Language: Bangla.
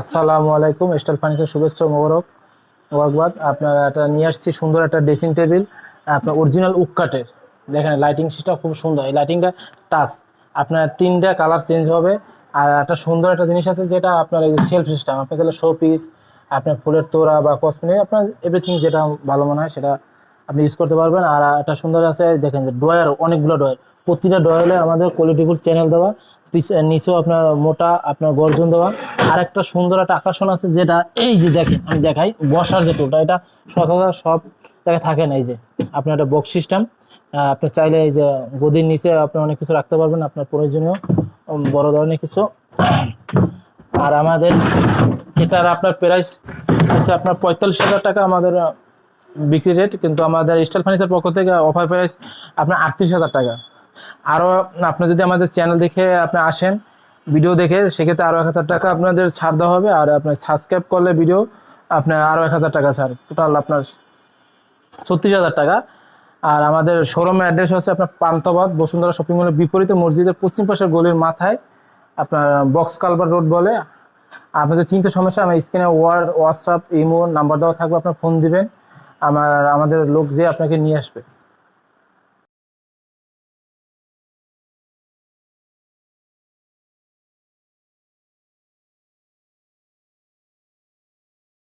আসসালামু আলাইকুম, স্টাইল ফার্নিচার শুভেচ্ছা মোবারক। মোবারকবাদ, আপনার একটা নিয়ে আসছি সুন্দর একটা ড্রেসিং টেবিল, আপনার অরিজিনাল উক্কাটের দেখেন লাইটিং সিস্টেম খুব সুন্দর। এই লাইটিংটা টাচ আপনার তিনটা কালার চেঞ্জ হবে। আর একটা সুন্দর একটা জিনিস আছে যেটা আপনার এই সেলফ সিস্টেম আপনার চাইলে শো পিস আপনার ফুলের তোড়া বা কসমেটিক আপনার এভরিথিং যেটা ভালো মনে হয় সেটা আপনি ইউজ করতে পারবেন। আর একটা সুন্দর আছে, দেখেন যে ড্রয়ার অনেকগুলো ড্রয়ার প্রতিটা ড্রয়ারে আমাদের কোয়ালিটিফুল চ্যানেল দেওয়া। নিচেও আপনার মোটা, আপনার গর্জন দেওয়া। আর একটা সুন্দর একটা আকর্ষণ আছে যেটা, এই যে দেখেন, আমি দেখাই, বসার যে টুলটা এটা সচরাচর সব জায়গায় থাকে না, এই যে আপনার একটা বক্স সিস্টেম আপনি চাইলে এই যে গদির নিচে আপনি অনেক কিছু রাখতে পারবেন, আপনার প্রয়োজনীয় বড় ধরনের কিছু। আর আমাদের এটার আপনার প্রাইস হচ্ছে আপনার পঁয়তাল্লিশ হাজার টাকা আমাদের বিক্রি রেট কিন্তু আমাদের স্টাইল ফার্নিচার পক্ষ থেকে অফার প্রাইস আপনার আটত্রিশ হাজার টাকা। আরও আপনি যদি আমাদের চ্যানেল দেখে আপনি আসেন ভিডিও দেখে, সেক্ষেত্রে আরও এক হাজার টাকা আপনাদের ছাড় দেওয়া হবে। আর আপনার সাবস্ক্রাইব করলে ভিডিও আপনার আরও এক হাজার টাকা ছাড়। টোটাল আপনার ছত্রিশ হাজার টাকা। আর আমাদের শোরুমের অ্যাড্রেস হচ্ছে আপনার পান্তাবাদ, বসুন্ধরা শপিং মলের বিপরীতে মসজিদের পশ্চিম পাশের গলির মাথায়, আপনার বক্স কালভার রোড বলে। আপনাদের চিন্তা সমস্যা, আমার স্ক্রিনে ওয়ার হোয়াটসঅ্যাপ ইমো নাম্বার দেওয়া থাকবে, আপনার ফোন দিবেন। আমার, আমাদের লোক যে আপনাকে নিয়ে আসবে।